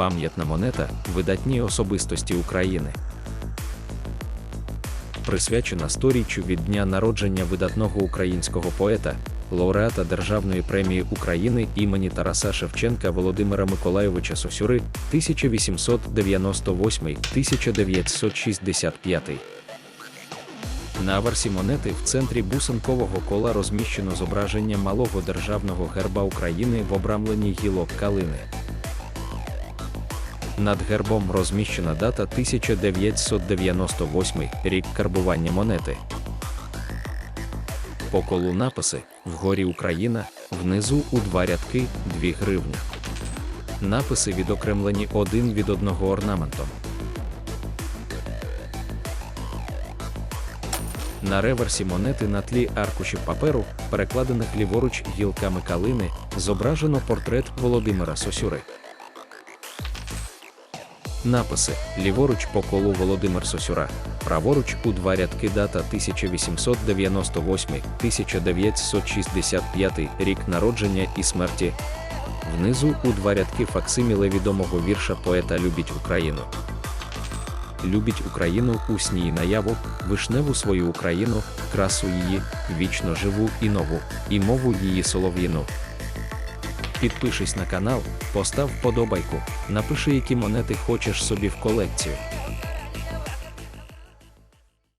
Пам'ятна монета видатні особистості України. Присвячена сторіччю від дня народження видатного українського поета, лауреата Державної премії України імені Тараса Шевченка Володимира Миколайовича Сосюри 1898-1965. На аверсі монети в центрі бусинкового кола розміщено зображення малого державного герба України в обрамленні гілок калини. Над гербом розміщена дата 1998 рік карбування монети. По колу написи вгорі Україна, внизу у два рядки 2 гривні. Написи відокремлені один від одного орнаментом. На реверсі монети на тлі аркушів паперу, перекладених ліворуч гілками калини, зображено портрет Володимира Сосюри. Написи ліворуч по колу Володимир Сосюра, праворуч у два рядки дата 1898-1965 рік народження і смерті. Внизу у два рядки факсиміле відомого вірша поета Любіть Україну. Любіть Україну усні й наяву, вишневу свою Україну, красу її, вічно живу і нову, і мову її солов'їну. Підпишись на канал, постав вподобайку, напиши, які монети хочеш собі в колекцію.